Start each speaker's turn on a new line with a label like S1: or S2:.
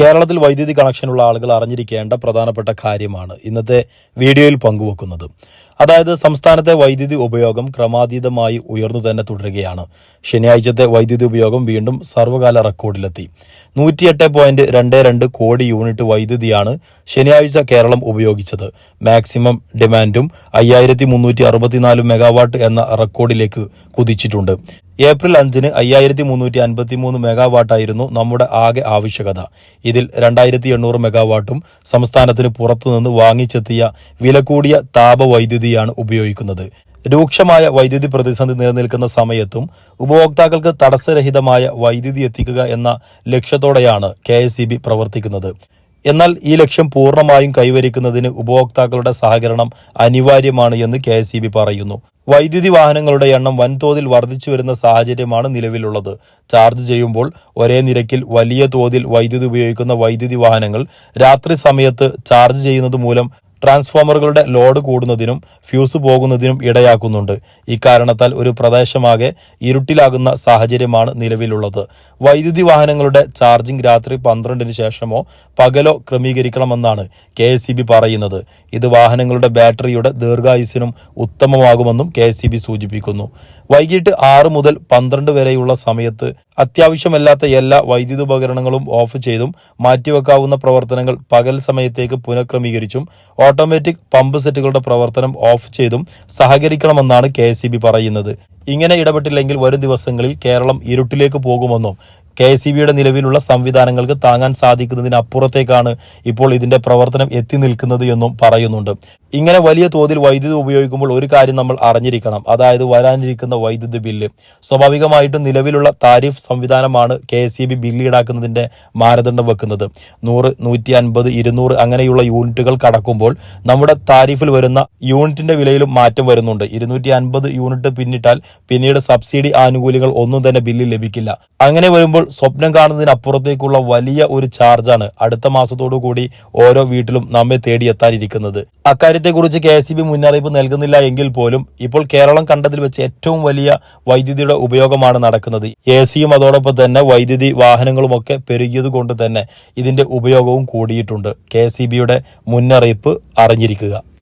S1: കേരളത്തിൽ വൈദ്യുതി കണക്ഷനുള്ള ആളുകൾ അറിഞ്ഞിരിക്കേണ്ട പ്രധാനപ്പെട്ട കാര്യമാണ് ഇന്നത്തെ വീഡിയോയിൽ പങ്കുവെക്കുന്നത്. അതായത് സംസ്ഥാനത്തെ വൈദ്യുതി ഉപയോഗം ക്രമാതീതമായി ഉയർന്നു തന്നെ തുടരുകയാണ്. ശനിയാഴ്ചത്തെ വൈദ്യുതി ഉപയോഗം വീണ്ടും സർവകാല റെക്കോർഡിലെത്തി. നൂറ്റിയെട്ട് പോയിന്റ് രണ്ട് രണ്ട് കോടി യൂണിറ്റ് വൈദ്യുതിയാണ് ശനിയാഴ്ച കേരളം ഉപയോഗിച്ചത്. മാക്സിമം ഡിമാൻഡും അയ്യായിരത്തി മുന്നൂറ്റി അറുപത്തിനാല് മെഗാവാട്ട് എന്ന റെക്കോർഡിലേക്ക് കുതിച്ചിട്ടുണ്ട്. ഏപ്രിൽ അഞ്ചിന് അയ്യായിരത്തി മുന്നൂറ്റി അൻപത്തി മൂന്ന് മെഗാവാട്ടായിരുന്നു നമ്മുടെ ആകെ ആവശ്യകത. ഇതിൽ രണ്ടായിരത്തി എണ്ണൂറ് മെഗാവാട്ടും സംസ്ഥാനത്തിന് പുറത്തുനിന്ന് വാങ്ങിച്ചെത്തിയ വിലകൂടിയ താപവൈദ്യുതിയാണ് ഉപയോഗിക്കുന്നത്. രൂക്ഷമായ വൈദ്യുതി പ്രതിസന്ധി നിലനിൽക്കുന്ന സമയത്തും ഉപഭോക്താക്കൾക്ക് തടസ്സരഹിതമായ വൈദ്യുതി എത്തിക്കുക എന്ന ലക്ഷ്യത്തോടെയാണ് കെ പ്രവർത്തിക്കുന്നത്. എന്നാൽ ഈ ലക്ഷ്യം പൂർണമായും കൈവരിക്കുന്നതിന് ഉപഭോക്താക്കളുടെ സഹകരണം അനിവാര്യമാണ് എന്ന് കെ പറയുന്നു. വൈദ്യുതി വാഹനങ്ങളുടെ എണ്ണം വൻതോതിൽ വർദ്ധിച്ചു വരുന്ന സാഹചര്യമാണ് നിലവിലുള്ളത്. ചാർജ് ചെയ്യുമ്പോൾ ഒരേ നിരക്കിൽ വലിയ തോതിൽ വൈദ്യുതി ഉപയോഗിക്കുന്ന വൈദ്യുതി വാഹനങ്ങൾ രാത്രി സമയത്ത് ചാർജ് ചെയ്യുന്നത് മൂലം ട്രാൻസ്ഫോമറുകളുടെ ലോഡ് കൂടുന്നതിനും ഫ്യൂസ് പോകുന്നതിനും ഇടയാക്കുന്നുണ്ട്. ഇക്കാരണത്താൽ ഒരു പ്രദേശമാകെ ഇരുട്ടിലാകുന്ന സാഹചര്യമാണ് നിലവിലുള്ളത്. വൈദ്യുതി വാഹനങ്ങളുടെ ചാർജിംഗ് രാത്രി പന്ത്രണ്ടിന് ശേഷമോ പകലോ ക്രമീകരിക്കണമെന്നാണ് കെ പറയുന്നത്. ഇത് വാഹനങ്ങളുടെ ബാറ്ററിയുടെ ദീർഘായുസിനും ഉത്തമമാകുമെന്നും കെ സൂചിപ്പിക്കുന്നു. വൈകിട്ട് ആറ് മുതൽ പന്ത്രണ്ട് വരെയുള്ള സമയത്ത് അത്യാവശ്യമല്ലാത്ത എല്ലാ വൈദ്യുതി ഉപകരണങ്ങളും ഓഫ് ചെയ്തും മാറ്റിവെക്കാവുന്ന പ്രവർത്തനങ്ങൾ പകൽ സമയത്തേക്ക് പുനഃക്രമീകരിച്ചും ഓട്ടോമാറ്റിക് പമ്പ് സെറ്റുകളുടെ പ്രവർത്തനം ഓഫ് ചെയ്തും സഹകരിക്കണമെന്നാണ് കെ പറയുന്നത്. ഇങ്ങനെ ഇടപെട്ടില്ലെങ്കിൽ വരും ദിവസങ്ങളിൽ കേരളം ഇരുട്ടിലേക്ക് പോകുമെന്നും കെ എസ് ബിയുടെ നിലവിലുള്ള സംവിധാനങ്ങൾക്ക് താങ്ങാൻ സാധിക്കുന്നതിനപ്പുറത്തേക്കാണ് ഇപ്പോൾ ഇതിന്റെ പ്രവർത്തനം എത്തി നിൽക്കുന്നത് എന്നും പറയുന്നുണ്ട്. ഇങ്ങനെ വലിയ തോതിൽ വൈദ്യുതി ഉപയോഗിക്കുമ്പോൾ ഒരു കാര്യം നമ്മൾ അറിഞ്ഞിരിക്കണം. അതായത് വരാനിരിക്കുന്ന വൈദ്യുതി ബില്ല്. സ്വാഭാവികമായിട്ടും നിലവിലുള്ള താരിഫ് സംവിധാനമാണ് K S C B bill ഈടാക്കുന്നതിന്റെ മാനദണ്ഡം വെക്കുന്നത്. നൂറ് നൂറ്റി അൻപത് ഇരുന്നൂറ് അങ്ങനെയുള്ള യൂണിറ്റുകൾ കടക്കുമ്പോൾ നമ്മുടെ താരിഫിൽ വരുന്ന യൂണിറ്റിന്റെ വിലയിലും മാറ്റം വരുന്നുണ്ട്. ഇരുന്നൂറ്റി അൻപത് യൂണിറ്റ് പിന്നിട്ടാൽ പിന്നീട് സബ്സിഡി ആനുകൂല്യങ്ങൾ ഒന്നും തന്നെ ബില്ലിൽ ലഭിക്കില്ല. അങ്ങനെ വരുമ്പോൾ സ്വപ്നം കാണുന്നതിനപ്പുറത്തേക്കുള്ള വലിയ ഒരു ചാർജാണ് അടുത്ത മാസത്തോടു കൂടി ഓരോ വീട്ടിലും നമ്മെ തേടിയെത്താനിരിക്കുന്നത്. അക്കാര്യത്തെക്കുറിച്ച് കെ എസ് ബി മുന്നറിയിപ്പ് നൽകുന്നില്ല എങ്കിൽ പോലും ഇപ്പോൾ കേരളം കണ്ടതിൽ വെച്ച് ഏറ്റവും വലിയ വൈദ്യുതിയുടെ ഉപയോഗമാണ് നടക്കുന്നത്. എ സിയും അതോടൊപ്പം തന്നെ വൈദ്യുതി വാഹനങ്ങളുമൊക്കെ പെരുകിയത് കൊണ്ട് തന്നെ ഇതിന്റെ ഉപയോഗവും കൂടിയിട്ടുണ്ട്. കെ മുന്നറിയിപ്പ് അറിഞ്ഞിരിക്കുക.